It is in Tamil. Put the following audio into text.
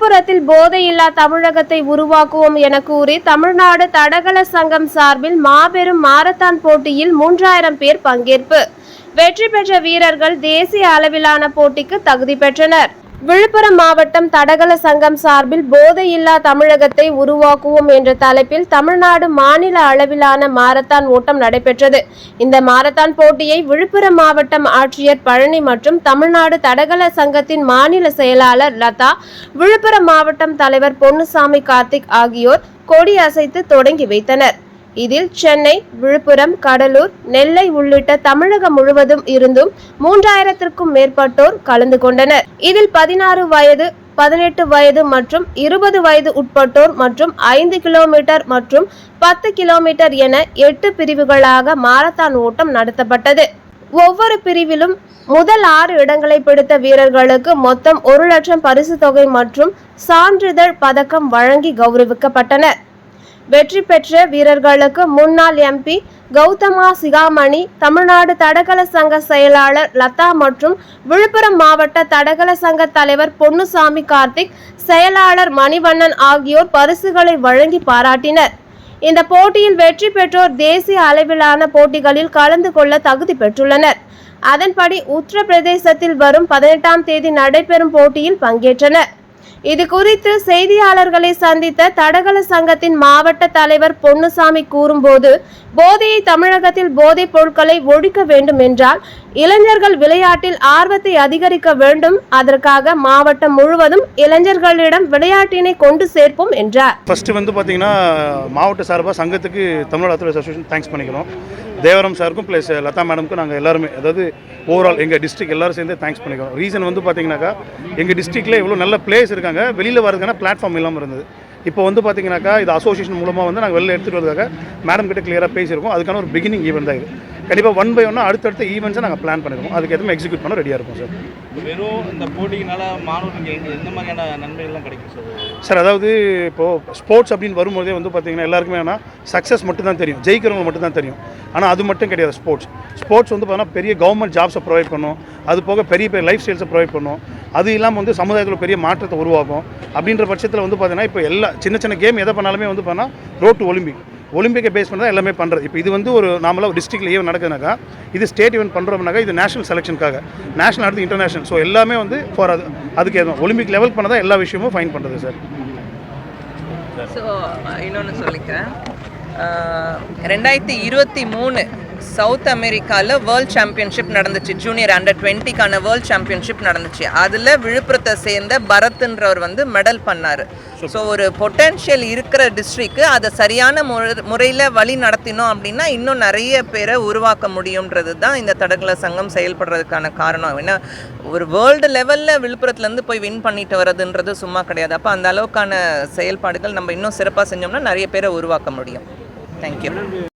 விழுப்புரத்தில் போதையில்லா தமிழகத்தை உருவாக்குவோம் என கூறி தமிழ்நாடு தடகள சங்கம் சார்பில் மாபெரும் மாரத்தான் போட்டியில் மூன்றாயிரம் பேர் பங்கேற்பு. வெற்றி பெற்ற வீரர்கள் தேசிய அளவிலான போட்டிக்கு தகுதி பெற்றனர். விழுப்புரம் மாவட்டம் தடகள சங்கம் சார்பில் போதையில்லா தமிழகத்தை உருவாக்குவோம் என்ற தலைப்பில் தமிழ்நாடு மாநில அளவிலான மாரத்தான் ஓட்டம் நடைபெற்றது. இந்த மாரத்தான் போட்டியை விழுப்புரம் மாவட்டம் ஆட்சியர் பழனி மற்றும் தமிழ்நாடு தடகள சங்கத்தின் மாநில செயலாளர் லதா விழுப்புரம் மாவட்டம் தலைவர் பொன்னுசாமி கார்த்திக் ஆகியோர் கொடி அசைத்து தொடங்கி வைத்தனர். இதில் சென்னை விழுப்புரம் கடலூர் நெல்லை உள்ளிட்ட தமிழகம் முழுவதும் இருந்தும் மூன்றாயிரத்திற்கும் மேற்பட்டோர் கலந்து கொண்டனர். இதில் பதினாறு வயது பதினெட்டு வயது மற்றும் இருபது வயது உட்பட்டோர் மற்றும் ஐந்து கிலோமீட்டர் மற்றும் பத்து கிலோமீட்டர் என எட்டு பிரிவுகளாக மாரத்தான் ஓட்டம் நடத்தப்பட்டது. ஒவ்வொரு பிரிவிலும் முதல் ஆறு இடங்களை பிடித்த வீரர்களுக்கு மொத்தம் ஒரு லட்சம் பரிசு தொகை மற்றும் சான்றிதழ் பதக்கம் வழங்கி கௌரவிக்கப்பட்டனர். வெற்றி பெற்ற வீரர்களுக்கு முன்னாள் எம்பி கௌதமா சிகாமணி தமிழ்நாடு தடகள சங்க செயலாளர் லதா மற்றும் விழுப்புரம் மாவட்ட தடகள சங்க தலைவர் பொன்னுசாமி கார்த்திக் செயலாளர் மணிவண்ணன் ஆகியோர் பரிசுகளை வழங்கி பாராட்டினர். இந்த போட்டியில் வெற்றி பெற்றோர் தேசிய அளவிலான போட்டிகளில் கலந்து கொள்ள தகுதி பெற்றுள்ளனர். அதன்படி உத்தரப்பிரதேசத்தில் வரும் பதினெட்டாம் தேதி நடைபெறும் போட்டியில் பங்கேற்றனர். இது குறித்து செய்தியாளர்களை சந்தித்த தடகள சங்கத்தின் மாவட்ட தலைவர் பொன்னுசாமி கூறும்போது போதையை தமிழகத்தில் போதைப் பொருட்களை ஒழிக்க வேண்டும் என்றால் இளைஞர்கள் விளையாட்டில் ஆர்வத்தை அதிகரிக்க வேண்டும். அதற்காக மாவட்டம் முழுவதும் இளைஞர்களிடம் விளையாட்டினை கொண்டு சேர்ப்போம் என்றார். ஃபர்ஸ்ட் வந்து பார்த்தீங்கன்னா மாவட்ட சார்பாக சங்கத்துக்கு தமிழ்நாடு அத்லெட் அசோசியேஷன் தேங்க்ஸ் பண்ணிக்கிறோம். தேவரம் சாருக்கும் ப்ளஸ் லதா மேடமுக்கும் நாங்கள் எல்லாருமே அதாவது ஓவரால் எங்கள் டிஸ்ட்ரிக்ட் எல்லோரும் சேர்ந்து தேங்க்ஸ் பண்ணிக்கிறோம். ரீசன் வந்து பார்த்தீங்கன்னாக்கா எங்கள் டிஸ்ட்ரிக்டில் இவ்வளோ நல்ல பிளேஸ் இருக்காங்க. வெளியில் வரதுக்கான பிளாட்ஃபார்ம் இல்லாமல் இருந்தது. இப்போ வந்து பார்த்தீங்கன்னாக்கா இது அசோசியேஷன் மூலமாக வந்து நாங்கள் வெளில எடுத்துகிட்டு வரதுக்காக மேடம் கிட்ட கிளியராக பேசியிருக்கோம். அதுக்கான ஒரு பிகினிங் ஈவெண்ட் தான் இது. கண்டிப்பாக ஒன் பை ஒன்னாக அடுத்தடுத்த ஈவெண்ட்ஸை நாங்கள் பிளான் பண்ணிருக்கோம். அதுக்கு எதுவுமே எக்ஸிக்யூட் பண்ண ரெடியாக இருக்கும் சார் வெறும் இந்த போட்டியினால மாணவர்களுக்கு எங்க- எந்த மாதிரியான நன்மைகள்லாம் கிடைக்கும் சார் சார் அதாவது இப்போது ஸ்போர்ட்ஸ் அப்படின்னு வரும்போதே வந்து பார்த்தீங்கன்னா எல்லாருக்குமே ஆனால் சக்ஸஸ் மட்டும் தான் தெரியும். ஜெயிக்கிறவங்க மட்டும் தான் தெரியும். ஆனால் அது மட்டும் கிடையாது ஸ்போர்ட்ஸ் ஸ்போர்ட்ஸ் வந்து பார்த்தீங்கன்னா பெரிய கவர்மெண்ட் ஜாப்ஸை ப்ரொவைட் பண்ணும். அது போக பெரிய பெரிய லைஃப் ஸ்டைல்ஸை ப்ரொவைட் பண்ணும். அது இல்லாமல் வந்து சமுதாயத்தில் பெரிய மாற்றத்தை உருவாக்கும். அப்படின்ற பட்சத்தில் வந்து பார்த்தீங்கன்னா இப்போ எல்லா சின்ன சின்ன கேம் எதை பண்ணாலுமே வந்து பார்த்தீங்கன்னா ரோட் டு ஒலிம்பிக் ஒலிம்பிக்கை பேஸ் பண்ணி தான் எல்லாமே பண்ணுறது இப்போ இது வந்து ஒரு நாமளாக டிஸ்ட்ரிக்ட்ல ஈவன் நடக்குதுனாக்கா இது ஸ்டேட் ஈவெண்ட் பண்ணுறோம்னாக்கா இது நேஷனல் செலெக்ஷனுக்காக நேஷனல் அடுத்து இன்டர்நேஷனல் ஸோ எல்லாமே வந்து ஃபார் அது அதுக்கு எதுவும் ஒலிம்பிக் லெவல் பண்ண தான் எல்லா விஷயமும் ஃபைன் பண்ணுறது சார் ஸோ இன்னொன்று சொல்லிக்கிறேன். ரெண்டாயிரத்தி இருபத்தி மூணு சவுத் அமெரிக்காவில் வேர்ல்ட் சாம்பியன்ஷிப் நடந்துச்சு. ஜூனியர் அண்டர் டுவெண்ட்டிக்கான வேர்ல்ட் சாம்பியன்ஷிப் நடந்துச்சு. அதில் விழுப்புரத்தை சேர்ந்த பரத்ன்றவர் வந்து மெடல் பண்ணார். ஸோ ஒரு பொட்டென்ஷியல் இருக்கிற டிஸ்ட்ரிக்ட் அதை சரியான முறை முறையில் வழி நடத்தினோம் அப்படின்னா இன்னும் நிறைய பேரை உருவாக்க முடியுன்றது தான் இந்த தடகள சங்கம் செயல்படுறதுக்கான காரணம். ஏன்னா ஒரு வேர்ல்டு லெவலில் விழுப்புரத்துலேருந்து போய் வின் பண்ணிட்டு வர்றதுன்றது சும்மா கிடையாது. அப்போ அந்த அளவுக்கான செயல்பாடுகள் நம்ம இன்னும் சிறப்பாக செஞ்சோம்னா நிறைய பேரை உருவாக்க முடியும். தேங்க்யூ